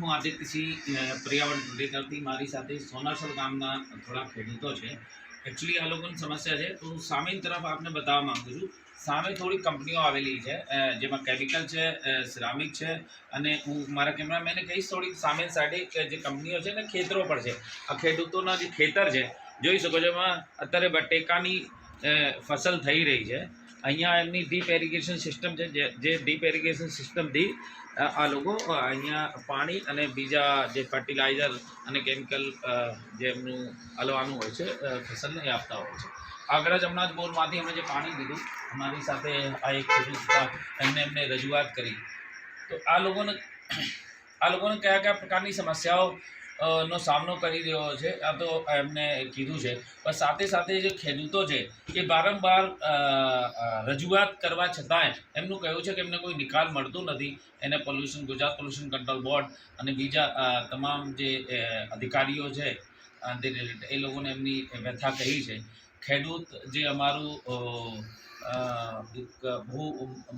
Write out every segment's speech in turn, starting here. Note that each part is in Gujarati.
હું આજે કિસી પર્યાવરણ પ્રોટેક્ટરથી મારી સાથે સોનાસર ગામના થોડા ખેડૂતો છે. એકચ્યુઅલી આ લોકોની સમસ્યા છે. તો હું સામેની તરફ આપને બતાવવા માગું છું. સામે થોડી કંપનીઓ આવેલી છે જેમાં કેમિકલ છે સિરામિક છે, અને હું મારા કેમેરામેને કહીશ થોડી સામે સાઈડે જે કંપનીઓ છે ને ખેતરો પણ છે. આ ખેડૂતોના જે ખેતર છે, જોઈ શકો છો એમાં અત્યારે બટેકાની ફસલ થઈ રહી છે. અહીંયા એમની ડીપ એરિગેશન સિસ્ટમ છે, જે ડીપ એરિગેશન સિસ્ટમથી આ લોકો અહીંયા પાણી અને બીજા જે ફર્ટિલાઇઝર અને કેમિકલ જે એમનું હલવાનું હોય છે ફસલને એ આપતા હોય છે. આગળ જ હમણાં જ બોરમાંથી અમે જે પાણી લીધું, અમારી સાથે આ એક ખેડૂત એમને એમને રજૂઆત કરી. તો આ લોકોને આ લોકોને કયા કયા પ્રકારની સમસ્યાઓ નો સામનો કરી રહ્યો છે. આ તો એમને કીધું છે. પણ સાથે સાથે જે ખેડૂતો છે, એ વારંવાર રજૂઆત કરવા છતાંય એમનું કહ્યું છે કે એમને કોઈ નિકાલ મળતું નથી. એને pollution Gujarat pollution control board અને બીજા તમામ જે અધિકારીઓ છે એ લોકોને એમની વ્યથા કહી છે. ખેડૂત જે અમારું બહુ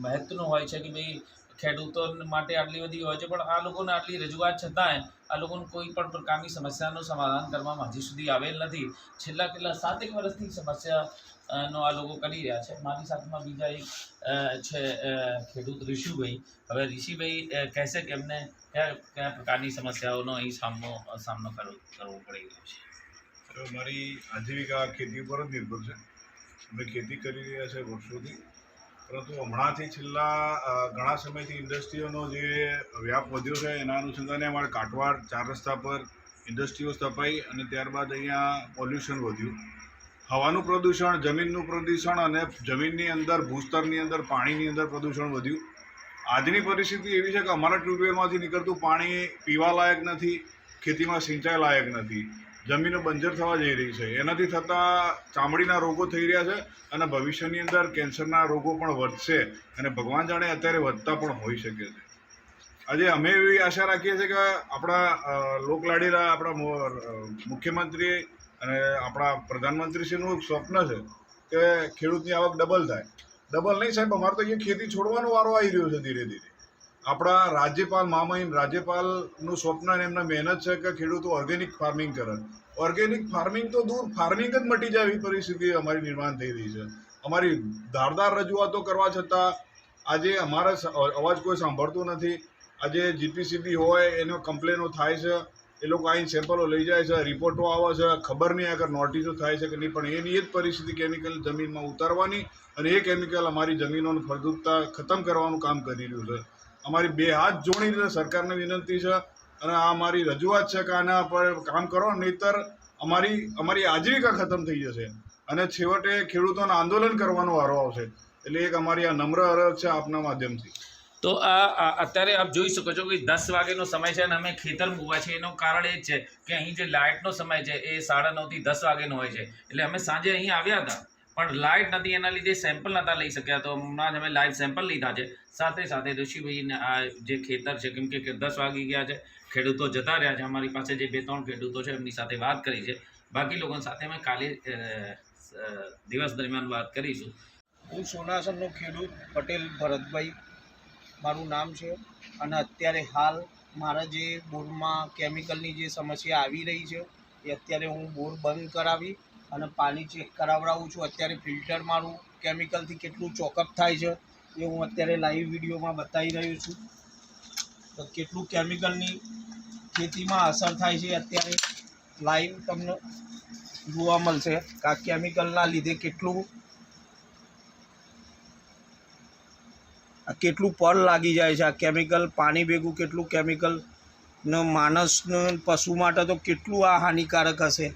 મહત્વનું હોય છે કે ભાઈ ખેડૂતો માટે આટલી બધી હોય છે, પણ આ લોકોને આટલી રજૂઆત છતાંય આ લોકોને કોઈ પણ પ્રકારની સમસ્યાનું સમાધાન કરવામાં હજી સુધી આવેલ નથી. છેલ્લા કેટલા સાતેક વર્ષથી સમસ્યા નો આ લોકો કરી રહ્યા છે. મારી સાથમાં બીજા એક છે ખેડૂત ઋષિભાઈ. હવે ઋષિભાઈ કહેશે કે એમને કયા કયા પ્રકારની સમસ્યાઓનો અહીં સામનો સામનો કરવો કરવો પડી રહ્યો છે. મારી આજીવિકા ખેતી ઉપર જ નિર્ભર છે. અમે ખેતી કરી રહ્યા છે વર્ષોથી. પરંતુ હમણાંથી છેલ્લા ઘણા સમયથી ઇન્ડસ્ટ્રીઓનો જે વ્યાપ વધ્યો છે, એના અનુસંધાને અમારે કાટવાડ ચાર રસ્તા પર ઇન્ડસ્ટ્રીઓ સ્થપાઈ અને ત્યારબાદ અહીંયા પોલ્યુશન વધ્યું. હવાનું પ્રદૂષણ, જમીનનું પ્રદૂષણ અને જમીનની અંદર, ભૂસ્તરની અંદર, પાણીની અંદર પ્રદૂષણ વધ્યું. આજની પરિસ્થિતિ એવી છે કે અમારા ટ્યુબવેલમાંથી નીકળતું પાણી પીવા લાયક નથી, ખેતીમાં સિંચાઈ લાયક નથી. જમીનો બંજર થવા જઈ રહી છે. એનાથી થતા ચામડીના રોગો થઈ રહ્યા છે અને ભવિષ્યની અંદર કેન્સરના રોગો પણ વધશે અને ભગવાન જાણે અત્યારે વધતા પણ હોઈ શકે છે. આજે અમે એવી આશા રાખીએ છીએ કે આપણા લોકલાડીલા આપણા મુખ્યમંત્રી અને આપણા પ્રધાનમંત્રીશ્રીનું એક સ્વપ્ન છે કે ખેડૂતની આવક ડબલ થાય. ડબલ નહીં સાહેબ, અમારે તો અહીંયા ખેતી છોડવાનો વારો આવી રહ્યો છે ધીરે ધીરે. આપણા રાજ્યપાલ મામહીન રાજ્યપાલનું સ્વપ્ન અને એમના મહેનત છે કે ખેડૂતો ઓર્ગેનિક ફાર્મિંગ કરે. ઓર્ગેનિક ફાર્મિંગ તો દૂર ફાર્મિંગ જ મટી જાય એવી પરિસ્થિતિ અમારી નિર્માણ થઈ રહી છે. અમારી ધારદાર રજૂઆતો કરવા છતાં આજે અમારા અવાજ કોઈ સાંભળતું નથી. આજે જીપીસીબી હોય, એનો કમ્પ્લેનો થાય છે, એ લોકો અહીં સેમ્પલો લઈ જાય છે રિપોર્ટો આવે છે, ખબર નહીં આગળ નોટિસો થાય છે કે નહીં, પણ એની એ જ પરિસ્થિતિ કેમિકલ જમીનમાં ઉતારવાની અને એ કેમિકલ અમારી જમીનોની ફળદ્રુપતા ખતમ કરવાનું કામ કરી રહ્યું છે. અમારી બે હાથ જોડીને સરકારને વિનંતી છે અને આ અમારી રજૂઆત છે કે આના પર કામ કરો, નહીતર અમારી અમારી આજીવિકા ખતમ થઈ જશે. અને છેવટે ખેડૂતોને આંદોલન કરવાનો વારો આવશે. એટલે એક અમારી આ નમ્ર અરજ છે આપના માધ્યમથી. તો આ અત્યારે આપ જોઈ શકો છો કે દસ વાગ્યાનો સમય છે અને અમે ખેતર મૂકવા છે એનું કારણ એ જ છે કે અહીં જે લાઇટનો સમય છે એ સાડા નવથી દસ વાગ્યાનો હોય છે. એટલે અમે સાંજે અહીં આવ્યા હતા. પણ લાઇટ નથી, એના લીધે સેમ્પલ નહોતા લઈ શક્યા. તો હમણાં જ અમે લાઈવ સેમ્પલ લીધા છે. સાથે સાથે ઋષિભાઈને આ જે ખેતર છે, કેમ કે દસ વાગી ગયા છે, ખેડૂતો જતા રહ્યા છે. અમારી પાસે જે બે ત્રણ ખેડૂતો છે, એમની સાથે વાત કરી છે. બાકી લોકો સાથે અમે કાલે દિવસ દરમિયાન વાત કરીશું. હું સોનાસરનો ખેડૂત પટેલ ભરતભાઈ. મારું નામ છે અને અત્યારે હાલ મારા જે બોરમાં કેમિકલની જે સમસ્યા આવી રહી છે, એ અત્યારે હું બોર બંધ કરાવી અને પાણી ચેક કરાવડાવું છું. અત્યારે ફિલ્ટર મારું કેમિકલથી કેટલું ચોકઅપ થાય છે એ હું અત્યારે લાઈવ વિડીયોમાં બતાવી રહ્યો છું. તો કેટલું કેમિકલની ખેતીમાં અસર થાય છે અત્યારે લાઈવ તમને જોવા મળશે કે આ કેમિકલના લીધે કેટલું આ કેટલું પર લાગી જાય છે. આ કેમિકલ પાણી ભેગું કેટલું કેમિકલ ને માણસને પશુ માટે તો કેટલું આ હાનિકારક હશે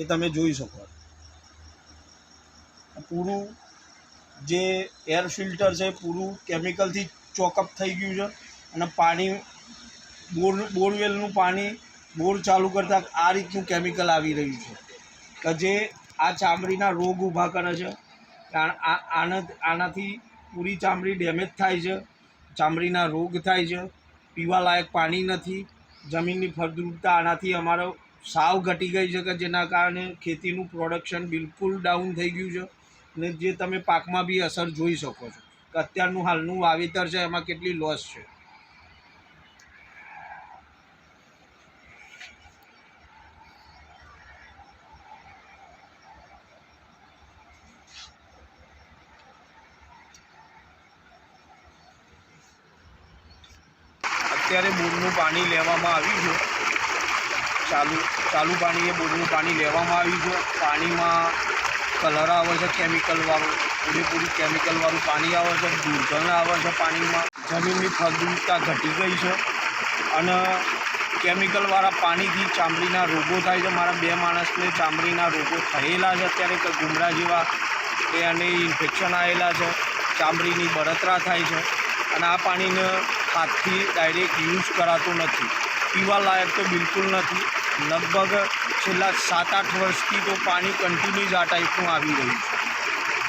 એ તમે જોઈ શકો. પૂરું જે એર ફિલ્ટર છે, પૂરું કેમિકલથી ચોકઅપ થઈ ગયું છે. અને પાણી, બોર, બોરવેલનું પાણી બોર ચાલુ કરતાં આ રીતનું કેમિકલ આવી રહ્યું છે. કે જે આ ચામડીના રોગ ઊભા કરે છે. આનાથી પૂરી ચામડી ડેમેજ થાય છે. ચામડીના રોગ થાય છે. પીવાલાયક પાણી નથી. જમીનની ફળદ્રુપતા આનાથી અમારો સાવ ઘટી ગઈ છે કે જેના કારણે ખેતીનું પ્રોડક્શન બિલકુલ ડાઉન થઈ ગયું છે. ને જે તમે પાકમાં બી અસર જોઈ શકો છો. કે અત્યારનું હાલનું વાવેતર છે, એમાં કેટલી લોસ છે. અત્યારે બોરનું પાણી લેવામાં આવી ગયું. ચાલુ ચાલુ પાણી એ બોરનું પાણી લેવામાં આવી ગયું પાણીમાં કલર આવે છે કેમિકલવાળું પૂરેપૂરી કેમિકલવાળું પાણી આવે છે દુર્ગંધ આવે છે પાણીમાં. જમીનની ફળદ્રુપતા ઘટી ગઈ છે અને કેમિકલવાળા પાણીથી ચામડીના રોગો થાય છે. મારા બે માણસને ચામડીના રોગો થયેલા છે. અત્યારે કે ગુમરા જેવા એને ઇન્ફેક્શન આવેલા છે. ચામડીની બળતરા થાય છે અને આ પાણીને હાથથી ડાયરેક્ટ યુઝ કરાતું નથી. પીવા લાયક તો બિલકુલ નથી. લગભગ છેલ્લા સાત આઠ વર્ષથી તો પાણી કન્ટિન્યુઝ આ ટાઈપનું આવી રહ્યું છે.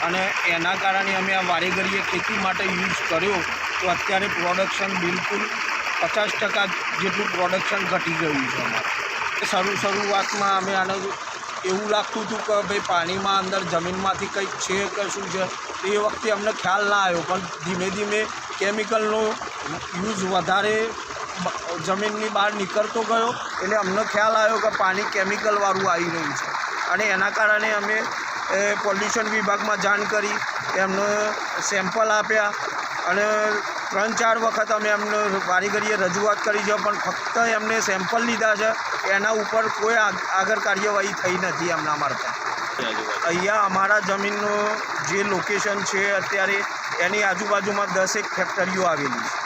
અને એના કારણે અમે આ વારેઘડીએ ખેતી માટે યુઝ કર્યો, તો અત્યારે પ્રોડક્શન બિલકુલ પચાસ ટકા જેટલું પ્રોડક્શન ઘટી ગયું છે અમારે. શરૂ શરૂઆતમાં અમે આને એવું લાગતું હતું કે ભાઈ પાણીમાં અંદર જમીનમાંથી કંઈક છે કે શું છે, એ વખતે અમને ખ્યાલ ના આવ્યો, પણ ધીમે ધીમે કેમિકલનો યુઝ વધારે જમીનની બહાર નીકળતો ગયો. એટલે અમને ખ્યાલ આવ્યો કે પાણી કેમિકલવાળું આવી રહ્યું છે. અને એના કારણે અમે પોલ્યુશન વિભાગમાં જાણ કરી એમને સેમ્પલ આપ્યા. અને ત્રણ ચાર વખત અમે એમને કારીગરીએ રજૂઆત કરી છે, પણ ફક્ત એમને સેમ્પલ લીધા છે. એના ઉપર કોઈ આગળ કાર્યવાહી થઈ નથી એમના મારફત. અહીંયા અમારા જમીનનું જે લોકેશન છે, અત્યારે એની આજુબાજુમાં દસેક ફેક્ટરીઓ આવેલી છે.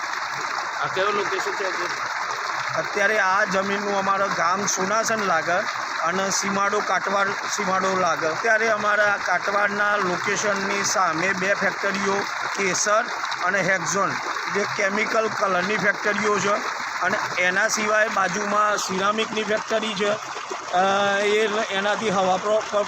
આ કયો લોકેશન છે અત્યારે આ જમીનનું અમારું ગામ સોનાસન લાગે અને સીમાડો કાટવાડ, સીમાડો લાગે અત્યારે અમારા કાટવાડના લોકેશનની સામે બે ફેક્ટરીઓ કેસર અને હેક્ઝોન. જે કેમિકલ કલરની ફેક્ટરીઓ છે અને એના સિવાય બાજુમાં સિરામિકની ફેક્ટરી છે. એ એનાથી હવા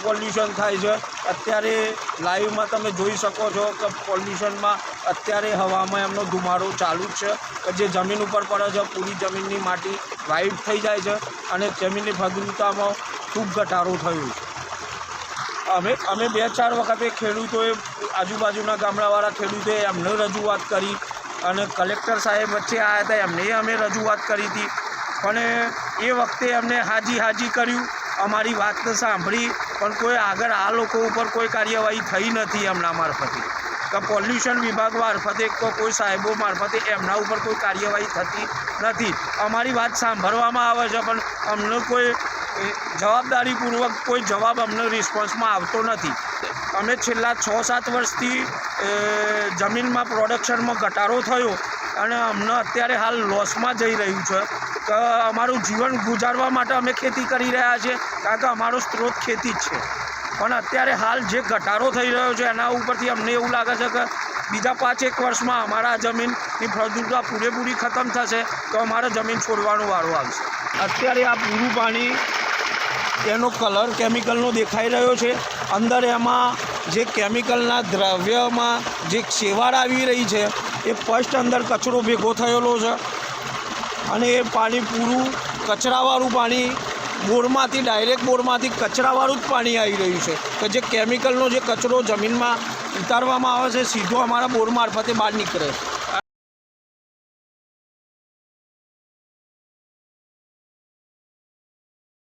પોલ્યુશન થાય છે. અત્યારે લાઈવમાં તમે જોઈ શકો છો કે પોલ્યુશનમાં અત્યારે હવામાં એમનો ધુમાડો ચાલુ જ છે. જે જમીન ઉપર પડે છે, પૂરી જમીનની માટી વ્હાઈટ થઈ જાય છે અને જમીનની ફળદ્રુપતામાં ખૂબ ઘટાડો થયો છે. અમે અમે બે ચાર વખતે ખેડૂતોએ આજુબાજુના ગામડાવાળા ખેડૂતોએ એમને રજૂઆત કરી અને કલેક્ટર સાહેબ વચ્ચે આવ્યા હતા, એમને અમે રજૂઆત કરી હતી. પણ એ વખતે એમને હાજી હાજી કર્યું. અમારી વાત સાંભળી, પણ કોઈ આગળ આ લોકો ઉપર કોઈ કાર્યવાહી થઈ નથી એમના મારફતે. કે પોલ્યુશન વિભાગ મારફતે કે કોઈ સાહેબો મારફતે એમના ઉપર કોઈ કાર્યવાહી થતી નથી. અમારી વાત સાંભળવામાં આવે છે, પણ અમને કોઈ જવાબદારીપૂર્વક કોઈ જવાબ અમને રિસ્પોન્સમાં આવતો નથી. અમે છેલ્લા છ સાત વર્ષથી જમીનમાં પ્રોડક્શનમાં ઘટાડો થયો. અને અમને અત્યારે હાલ લોસમાં જઈ રહ્યું છે. કે અમારું જીવન ગુજારવા માટે અમે ખેતી કરી રહ્યા છીએ, કારણ કે અમારો સ્ત્રોત ખેતી જ છે. પણ અત્યારે હાલ જે ઘટાડો થઈ રહ્યો છે, એના ઉપરથી અમને એવું લાગે છે કે બીજા પાંચ એક વર્ષમાં અમારા જમીનની ફળદ્રુપતા પૂરેપૂરી ખતમ થશે, તો અમારે જમીન છોડવાનો વારો આવશે. અત્યારે આ પૂરું પાણી, એનો કલર કેમિકલનો દેખાઈ રહ્યો છે. અંદર એમાં જે કેમિકલના દ્રવ્યમાં જે સેવાળ આવી રહી છે એ ફર્સ્ટ અંદર કચરો ભેગો થયેલો છે અને એ પાણી પૂરું કચરાવાળું પાણી બોરમાંથી, ડાયરેક્ટ બોરમાંથી કચરાવાળું જ પાણી આવી રહ્યું છે કે જે કેમિકલનો જે કચરો જમીનમાં ઉતારવામાં આવે છે, સીધો અમારા બોર મારફતે બહાર નીકળે છે.